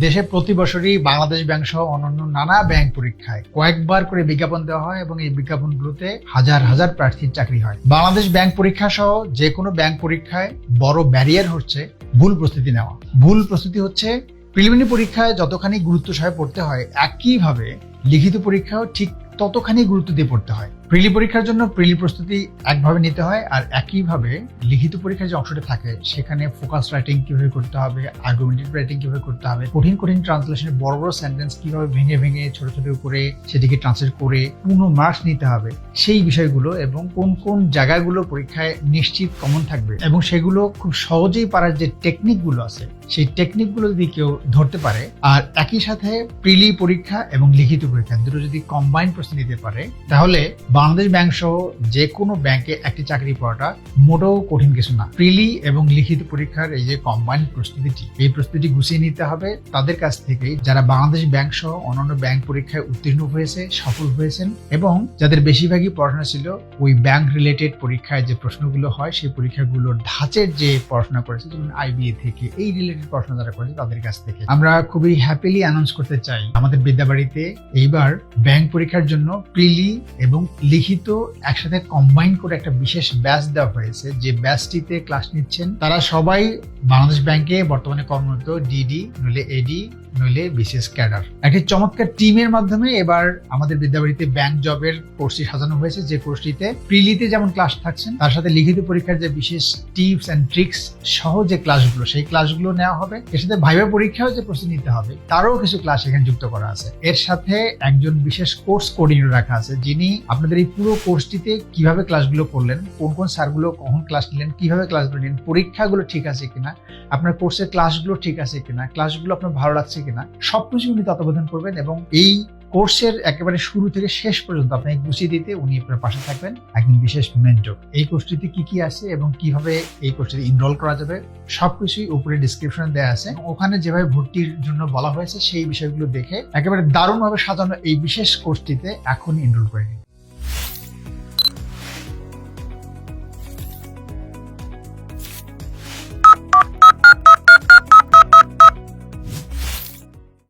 দেশে প্রতি বছরই বাংলাদেশ ব্যাংক সহ অন্যান্য নানা ব্যাংক পরীক্ষায় কয়েকবার করে বিজ্ঞাপন দেওয়া হয় এবং এই বিজ্ঞাপনগুলোতে হাজার হাজার প্রার্থীর চাকরি হয়। বাংলাদেশ ব্যাংক পরীক্ষা সহ যে কোনো ব্যাংক পরীক্ষায় বড় ব্যারিয়ার হচ্ছে ভুল প্রস্তুতি নেওয়া। ভুল প্রস্তুতি হচ্ছে প্রিলিমিনারি পরীক্ষায় যতখানি গুরুত্ব সহায় পড়তে হয়, একইভাবে লিখিত পরীক্ষাও ঠিক ততখানি গুরুত্ব দিয়ে পড়তে হয়। প্রিলি পরীক্ষার জন্য প্রিলি প্রস্তুতি একভাবে নিতে হয় আর একইভাবে লিখিত পরীক্ষার যে অংশটা থাকে, সেখানে ফোকাস রাইটিং কীভাবে করতে হবে আর্গুমেন্টেড রাইটিং কীভাবে করতে হবে, কঠিন কঠিন ট্রান্সলেশনের বড় বড় সেন্টেন্স কীভাবে ভেঙে ভেঙে ছোট ছোট করে সেটিকে ট্রান্সলেট করে পূর্ণ মার্কস নিতে হবে, সেই বিষয়গুলো এবং কোন কোন জায়গাগুলো পরীক্ষায় নিশ্চিত কমন থাকবে এবং সেগুলো খুব সহজেই পারার যে টেকনিকগুলো আছে, সেই টেকনিকগুলো যদি কেউ ধরতে পারে আর একই সাথে প্রিলি পরীক্ষা এবং লিখিত পরীক্ষা দুটো যদি কম্বাইন প্রশ্ন নিতে পারে, তাহলে বাংলাদেশ ব্যাংক সহ যে কোনো ব্যাংকে একটি চাকরি পাওয়াটা মোটেও কঠিন কিছু না। প্রিলি এবং লিখিত পরীক্ষার এই যে কম্বাইন প্রস্তুতিটি, এই প্রস্তুতি গুছিয়ে নিতে হবে। তাদের কাছ থেকে যারা বাংলাদেশ ব্যাংক সহ অন্যান্য ব্যাংক পরীক্ষায় উত্তীর্ণ হয়েছে, সফল হয়েছেন এবং যাদের বেশিরভাগই পড়াশোনা ছিল ওই ব্যাংক রিলেটেড পরীক্ষায় যে প্রশ্নগুলো হয়, সেই পরীক্ষাগুলোর ধাঁচের যে পড়াশোনা করেছে, যেমন আইবিএ থেকে এই রিলেটেড পড়াশোনা যারা করেছে, তাদের কাছ থেকে। আমরা খুবই হ্যাপিলি অ্যানাউন্স করতে চাই, আমাদের বিদ্যাবাড়িতে এইবার ব্যাংক পরীক্ষার জন্য প্রিলি এবং লিখিত, একসাথে কম্বাইন করে একটা বিশেষ ব্যাচ দেওয়া হয়েছে। যে ব্যাচটিতে ক্লাস নিচ্ছেন, তারা সবাই বাংলাদেশ ব্যাংকে বর্তমানে কর্মরত ডিডি নইলে এডি নইলে বিশেষ ক্যাডার একটি চমৎকার টিমের মাধ্যমে এবার আমাদের বিদ্যাবাড়িতে ব্যাংক জবের কোর্সটি সাজানো হয়েছে। যে কোর্সটিতে প্রিলিতে যেমন ক্লাস থাকছেন, তার সাথে লিখিত পরীক্ষার যে বিশেষ টিপস অ্যান্ড ট্রিক্স সহ যে ক্লাসগুলো সেই ক্লাসগুলো নেওয়া হবে। এর সাথে ভাইবা পরীক্ষাও যে প্রস্তুতি নিতে হবে, তারও কিছু ক্লাস এখানে যুক্ত করা আছে। এর সাথে একজন বিশেষ কোর্স কোঅর্ডিনেটর রাখা আছে, যিনি আপনাদের এই পুরো কোর্সটিতে কীভাবে ক্লাসগুলো করলেন? কোন কোন স্যারগুলো কখন ক্লাস নিলেন? কীভাবে ক্লাসগুলো নিলেন? পরীক্ষাগুলো ঠিক আছে কিনা? আপনার কোর্সের ক্লাসগুলো ঠিক আছে কিনা? ক্লাসগুলো আপনার ভালো লাগছে কিনা? সবকিছু উনি তত্ত্বাবধান করবেন এবং এই কোর্সের একেবারে শুরু থেকে শেষ পর্যন্ত আপনাকে গুছিয়ে দিতে উনি আপনার পাশে থাকবেন, একজন বিশেষ মেন্টর এই কোর্সটিতে কি কি আছে এবং কীভাবে এই কোর্সটিতে ইনরোল করা যাবে, সবকিছুই উপরে ডিসক্রিপশন দেওয়া আছে। ওখানে যেভাবে ভর্তির জন্য বলা হয়েছে সেই বিষয়গুলো দেখে একেবারে দারুণভাবে সাজানো এই বিশেষ কোর্সটিতে এখনই এনরোল করে নিন।